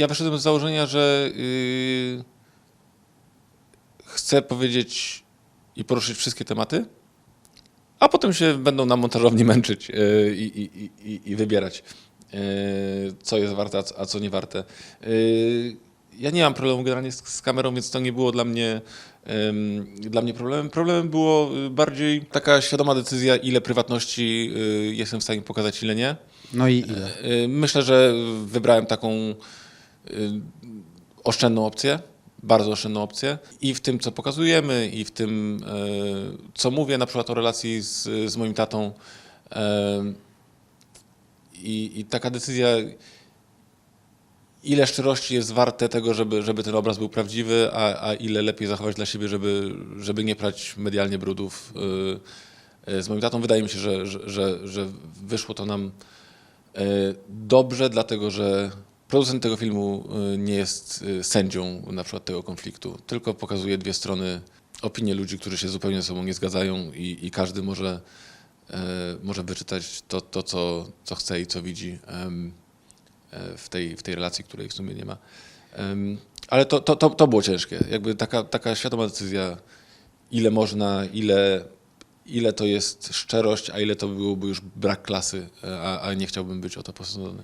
Ja wyszedłem z założenia, że yy, chcę powiedzieć i poruszyć wszystkie tematy, a potem się będą na montażowni męczyć yy, i, i, i, wybierać, yy, co jest warte, a co- nie warte. Yy, ja nie mam problemu generalnie z, z kamerą, więc to nie było dla mnie, ym, dla mnie problemem. Problemem było y, bardziej taka świadoma decyzja, ile prywatności y, jestem w stanie pokazać, ile nie. No i ile? Myślę, że wybrałem taką oszczędną opcję, bardzo oszczędną opcję i w tym, co pokazujemy, i w tym, y, co mówię, na przykład o relacji z, z moim tatą. Y, I, I taka decyzja, ile szczerości jest warte tego, żeby, żeby ten obraz był prawdziwy, a, a ile lepiej zachować dla siebie, żeby, żeby nie prać medialnie brudów y, y, z moim tatą. Wydaje mi się, że, że, że, że wyszło to nam Dobrze, dlatego że producent tego filmu e, nie jest e, sędzią na przykład tego konfliktu, tylko pokazuje dwie strony opinie ludzi, którzy się zupełnie ze sobą nie zgadzają i, i każdy może, e, może wyczytać to, to co, co chce i co widzi e, w tej, w tej relacji, której w sumie nie ma. Ale to, to, to, to było ciężkie. Jakby taka, taka świadoma decyzja, ile można, ile, ile to jest szczerość, a ile to byłoby już brak klasy, a, a nie chciałbym być o to posądzony.